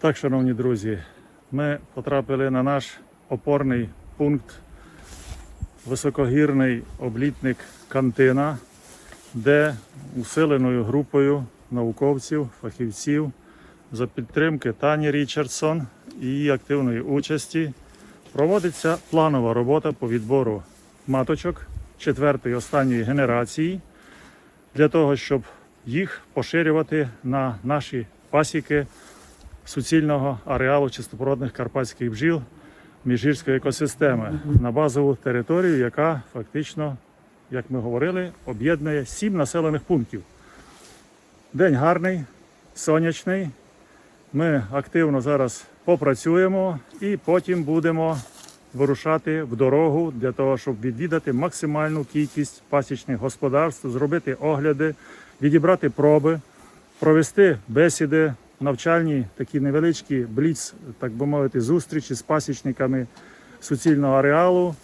Так, шановні друзі, ми потрапили на наш опорний пункт високогірний облітник Кантина, де усиленою групою науковців, фахівців за підтримки Тані Річардсон і її активної участі проводиться планова робота по відбору маточок четвертої останньої генерації для того, щоб їх поширювати на наші пасіки суцільного ареалу чистопородних карпатських бджіл міжгірської екосистеми на базову територію, яка фактично, як ми говорили, об'єднує сім населених пунктів. День гарний, сонячний. Ми активно зараз попрацюємо і потім будемо вирушати в дорогу для того, щоб відвідати максимальну кількість пасічних господарств, зробити огляди, відібрати проби, провести бесіди, навчальні такі невеличкі бліц, так би мовити, зустрічі з пасічниками суцільного ареалу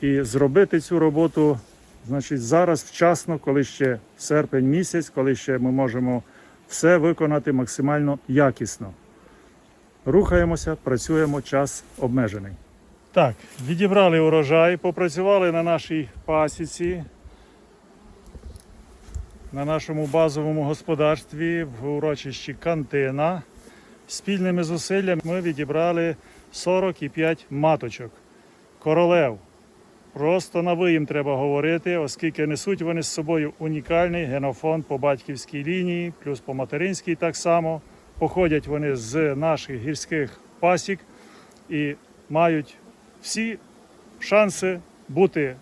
і зробити цю роботу значить, зараз вчасно, коли ще серпень місяць, коли ще ми можемо все виконати максимально якісно. Рухаємося, працюємо, час обмежений. Так, відібрали урожай, попрацювали на нашій пасіці, на нашому базовому господарстві в урочищі Кантина. Спільними зусиллями ми відібрали 45 маточок, королев. Просто на ви їм треба говорити, оскільки несуть вони з собою унікальний генофонд по батьківській лінії, плюс по материнській так само. Походять вони з наших гірських пасік і мають всі шанси бути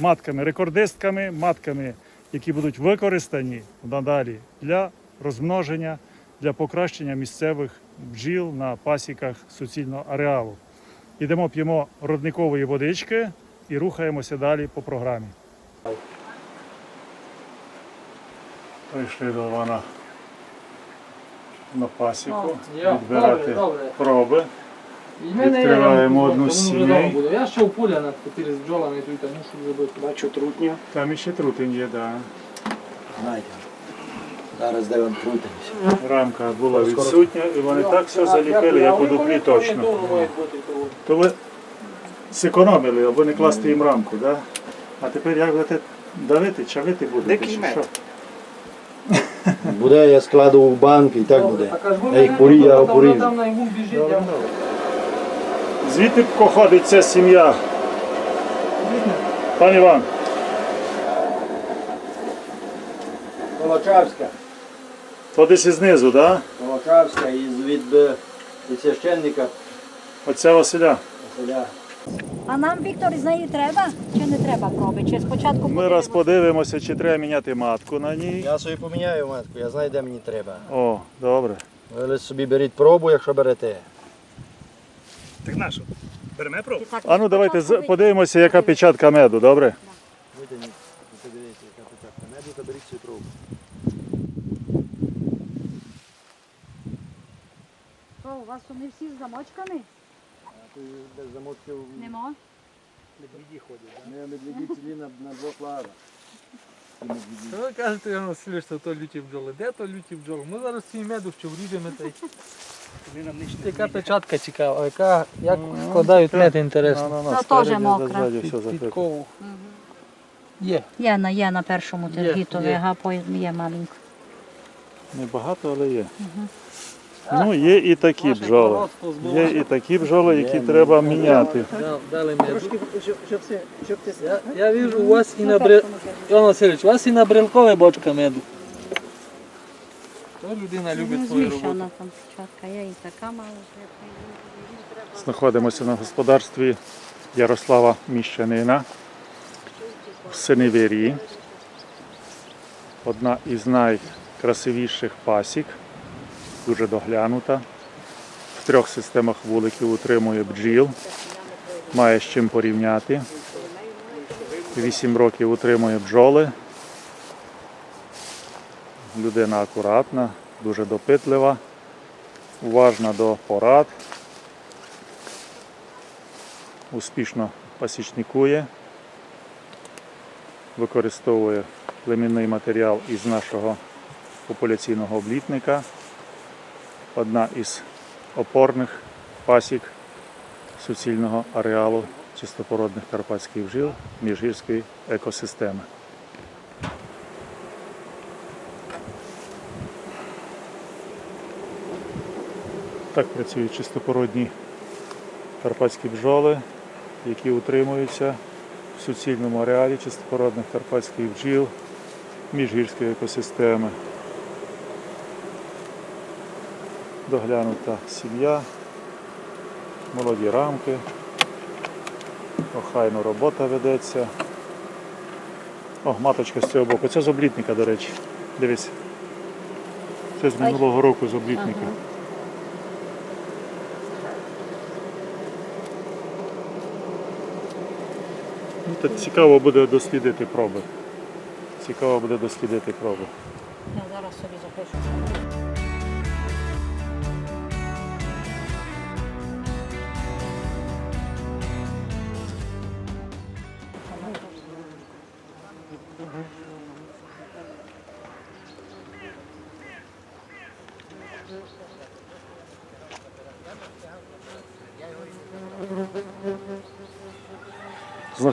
матками-рекордистками, матками, які будуть використані надалі для розмноження, для покращення місцевих бджіл на пасіках суцільного ареалу. Ідемо, п'ємо родникової водички і рухаємося далі по програмі. Прийшли до Івана на пасіку відбирати добре, добре. проби. Відкриваємо одну з сімей. Я ще в поля над потір з бджолами тут та мушу зробити. Бачу трутня. Там іще трутень є, да. Знаєте. Зараз де вам трутимося. Рамка була відсутня, і вони так все заліпили, як у дуплі точно. То ви зекономили, аби не класти їм рамку, да? А тепер як будете давити, чавити будете? Дикий чи що? Буде, я складу в банк і так буде. Я їх порію, я опорію. Там на йому біжить, я Звідти походить ця сім'я? Пан Іван, Волочавська. то десь і знизу, да? Волочавська із від, е, від священника Оця Василя. Василя. А нам, Віктор, з неї треба чи не треба проби? Чи спочатку Ми раз подивимося, чи треба міняти матку на ній. Я собі поміняю матку, я знаю, де мені треба. О, добре. Ви собі беріть пробу, якщо берете. Так нашу? Беремо пробу? А ну давайте з- подивимося, яка печатка меду, добре? Витягніть, подивіться, яка печатка меду, та беріть цю пробу. Що, у вас вони всі з замочками? Без замотків Нема. медведі ходять. Не, медведі цілі на, на двох лавах. Що ви кажете, я Василь, що то люті бджоли? Де то люті бджоли? Ми зараз свій меду що вріжемо та й. Яка печатка цікава, яка, як складають мед інтересно. Ну, ну, Це теж мокра. підкову. Є. Є на, є на першому тергітові, є. ага, по- є маленько. Небагато, але є. Ну, є і такі бджоли. Є і такі бджоли, які треба міняти. Я, я вижу, у вас і на брел... Іван Васильович, у вас і на брелкові бочка меду. То людина любить Не свою роботу. там спочатку, є і така мала. Знаходимося на господарстві Ярослава Міщанина в Синевірі. Одна із найкрасивіших пасік, дуже доглянута. В трьох системах вуликів утримує бджіл, має з чим порівняти. Вісім років утримує бджоли. Людина акуратна, дуже допитлива, уважна до порад успішно пасічникує, використовує племінний матеріал із нашого популяційного облітника. Одна із опорних пасік суцільного ареалу чистопородних карпатських бджіл міжгірської екосистеми. Так працюють чистопородні карпатські бджоли, які утримуються в суцільному ареалі чистопородних карпатських бджіл міжгірської екосистеми. Доглянута сім'я, молоді рамки, охайно робота ведеться. О, маточка з цього боку. Це з облітника, до речі. Дивись. Це з минулого року з облітника. Ну, цікаво буде дослідити проби. Цікаво буде дослідити проби. Я зараз собі запишу.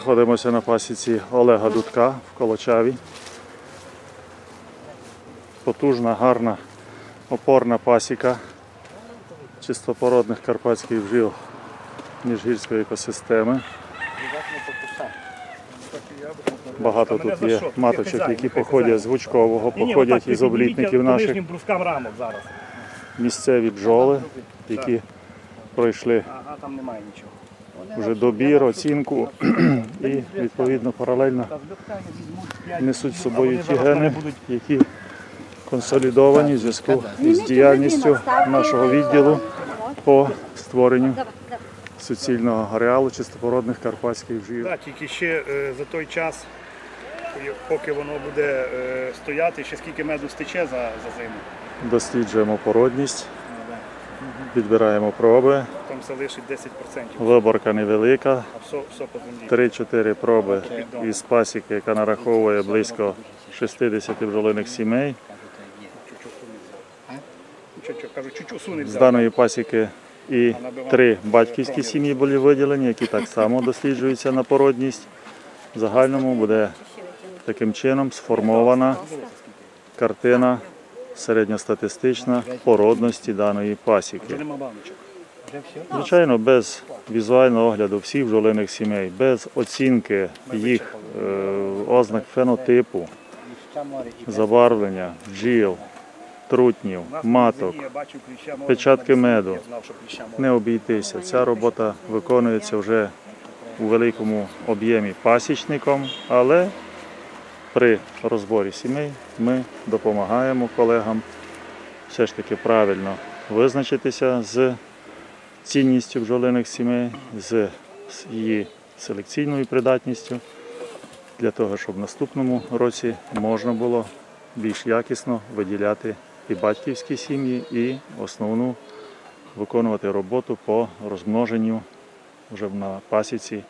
Знаходимося на пасіці Олега Дудка в Колочаві. Потужна, гарна, опорна пасіка чистопородних карпатських бджіл міжгірської екосистеми. Багато тут є маточок, які походять з Гучкового, походять із облітників наших. Місцеві бджоли, які пройшли Ага, там немає нічого. Вже добір, оцінку і відповідно паралельно несуть з собою ті гени, які консолідовані в зв'язку із діяльністю нашого відділу по створенню суцільного ареалу чистопородних карпатських бджіл. Так, тільки ще е, за той час, поки воно буде е, стояти, ще скільки меду стече за, за зиму. Досліджуємо породність, підбираємо проби. Залишить 10%. Виборка невелика, А все, все по землі. 3-4 проби із пасіки, яка нараховує близько 60 бджолиних сімей. З даної пасіки і три батьківські сім'ї були виділені, які так само досліджуються на породність. В загальному буде таким чином сформована картина середньостатистична породності даної пасіки. Звичайно, без візуального огляду всіх бджолиних сімей, без оцінки їх е, ознак фенотипу, забарвлення, бджіл, трутнів, маток, печатки меду. Не обійтися. Ця робота виконується вже у великому об'ємі пасічником, але при розборі сімей ми допомагаємо колегам все ж таки правильно визначитися з цінністю бджолиних сімей, з її селекційною придатністю, для того, щоб в наступному році можна було більш якісно виділяти і батьківські сім'ї, і основну виконувати роботу по розмноженню вже на пасіці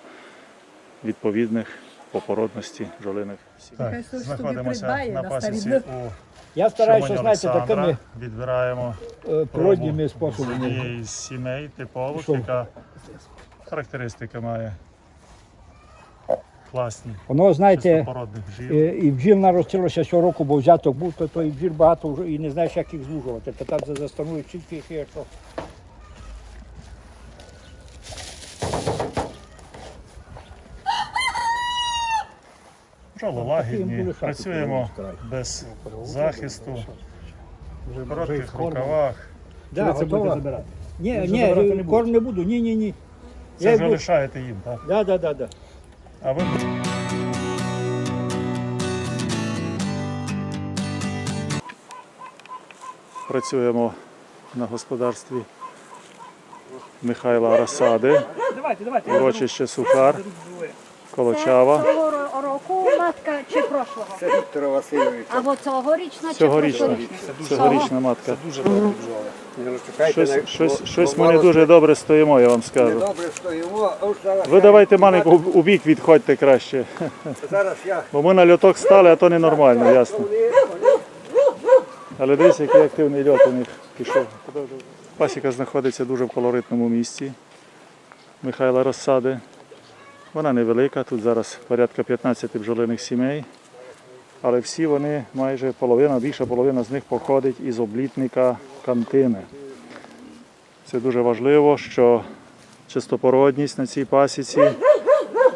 відповідних по породності бджолиних сімей. Хтось на старі у Я стараюся, знаєте, такими Відбираємо е, природніми способами. з сімей типових, яка характеристика має класні Воно, знаєте, е, і бджіл наростилося щороку, бо взяток був, то, то і бджіл багато вже і не знаєш, як їх звужувати. Та там за тільки їх Таким лагідні, працюємо без захисту, в коротких рукавах. Да, це будете забирати? Ні, вже ні, забирати не корм не буду, ні, ні, ні. Це Я вже йду- лишаєте їм, так? Да, да, да, да. А ви працюємо на господарстві Михайла Расади, Давайте, давайте. урочище Сухар, Колочава. Року матка чи прошлого? Це Віктора Васильовича. Або цьогорічна чи Цьогорічна. прошлорічна? Цьогорічна матка. Дуже добре бджоли. Щось, щось, щось ми не дуже добре стоїмо, я вам Не скажу. добре стоїмо, а ось зараз Ви я- давайте маленько у- у бік відходьте краще. Зараз я. Бо ми на льоток стали, а то ненормально, ясно. Вони- вони- Але дивись, який активний льот у них пішов. Пасіка знаходиться дуже в колоритному місці Михайла Розсади. Вона невелика, тут зараз порядка 15 бджолиних сімей. Але всі вони, майже половина, більша половина з них походить із облітника кантини. Це дуже важливо, що чистопородність на цій пасіці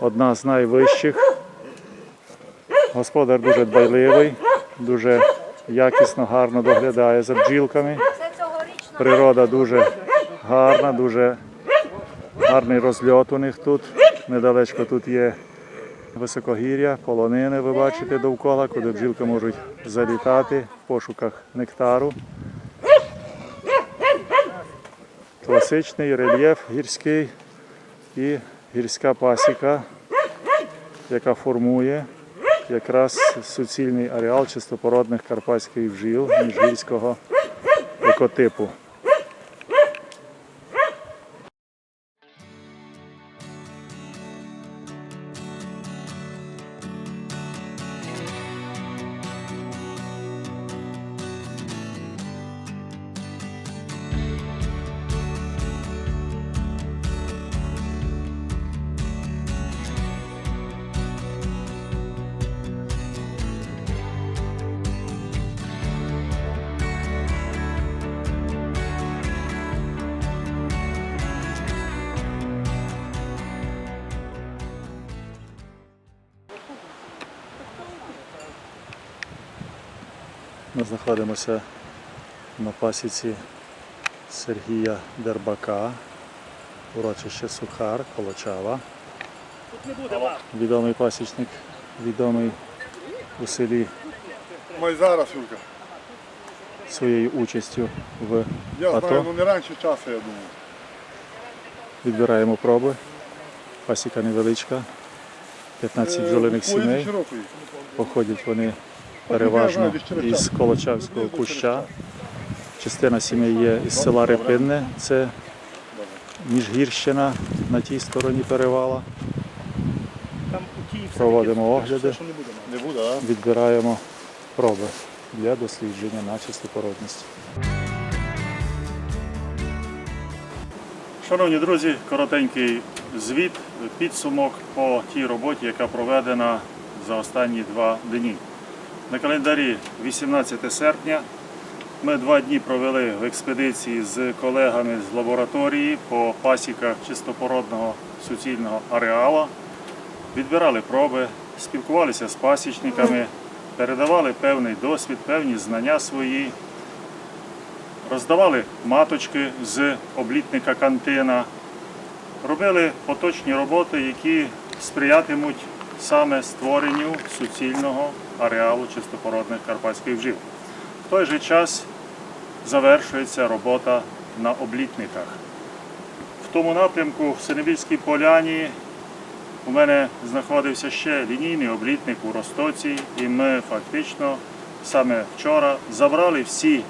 одна з найвищих. Господар дуже дбайливий, дуже якісно, гарно доглядає за бджілками. Природа дуже гарна, дуже гарний розльот у них тут. Недалечко тут є високогір'я, полонини, ви бачите довкола, куди бджілки можуть залітати в пошуках нектару. Класичний рельєф гірський і гірська пасіка, яка формує якраз суцільний ареал чистопородних карпатських бджіл міжгірського екотипу. Знаходимося на пасіці Сергія Дербака, урочище Сухар, Колочава. Відомий пасічник, відомий у селі Ми зараз, своєю участю в Я АТО. знаю, ну не раніше часу, я думаю. Відбираємо проби. Пасіка невеличка, 15 бджолиних Поїзд сімей. Походять вони переважно із Колочавського куща. Частина сімей є із села Репинне, це Міжгірщина на тій стороні перевала. Проводимо огляди, відбираємо проби для дослідження на чистопородність. Шановні друзі, коротенький звіт, підсумок по тій роботі, яка проведена за останні два дні. На календарі 18 серпня. Ми два дні провели в експедиції з колегами з лабораторії по пасіках чистопородного суцільного ареала. Відбирали проби, спілкувалися з пасічниками, передавали певний досвід, певні знання свої, роздавали маточки з облітника кантина, робили поточні роботи, які сприятимуть саме створенню суцільного ареалу чистопородних карпатських бджіл. В той же час завершується робота на облітниках. В тому напрямку в Синевільській поляні у мене знаходився ще лінійний облітник у Ростоці, і ми фактично саме вчора забрали всі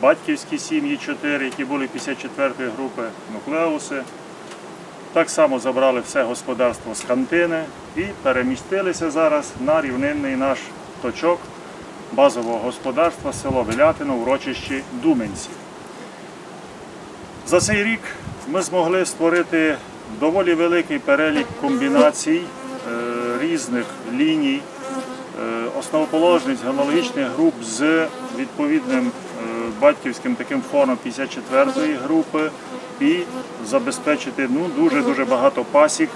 батьківські сім'ї 4, які були 54-ї групи нуклеуси. Так само забрали все господарство з кантини і перемістилися зараз на рівнинний наш точок базового господарства село Велятино, урочищі Думенці. За цей рік ми змогли створити доволі великий перелік комбінацій е, різних ліній, е, основоположниць генеалогічних груп з відповідним е, батьківським таким фоном 54-ї групи і забезпечити ну, дуже-дуже багато пасік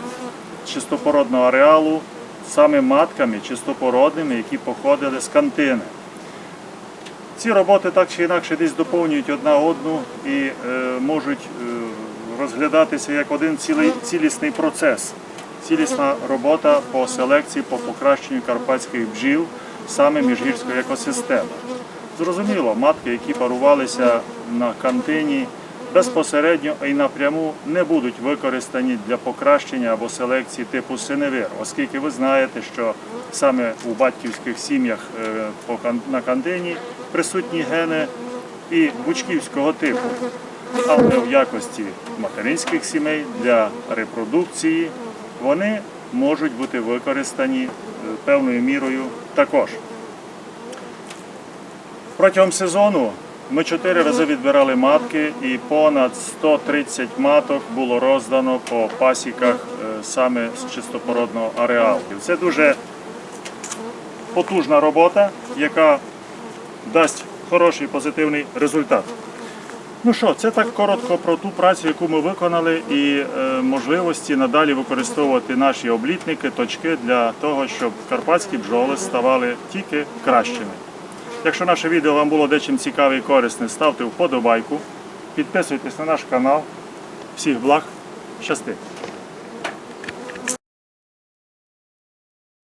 чистопородного ареалу саме матками чистопородними, які походили з кантини. Ці роботи так чи інакше десь доповнюють одна одну і е, можуть е, розглядатися як один цілий, цілісний процес, цілісна робота по селекції, по покращенню карпатських бджіл саме міжгірської екосистеми. Зрозуміло, матки, які парувалися на кантині, безпосередньо і напряму не будуть використані для покращення або селекції типу синевир, оскільки ви знаєте, що саме у батьківських сім'ях е, на кантині присутні гени і бучківського типу, але в якості материнських сімей для репродукції вони можуть бути використані е, певною мірою також. Протягом сезону Ми чотири рази відбирали матки і понад 130 маток було роздано по пасіках е, саме з чистопородного ареалу. Це дуже потужна робота, яка дасть хороший позитивний результат. Ну що, це так коротко про ту працю, яку ми виконали, і е, можливості надалі використовувати наші облітники, точки для того, щоб карпатські бджоли ставали тільки кращими. Якщо наше відео вам було дечим цікаве і корисне, ставте вподобайку, підписуйтесь на наш канал. Всіх благ, щасти!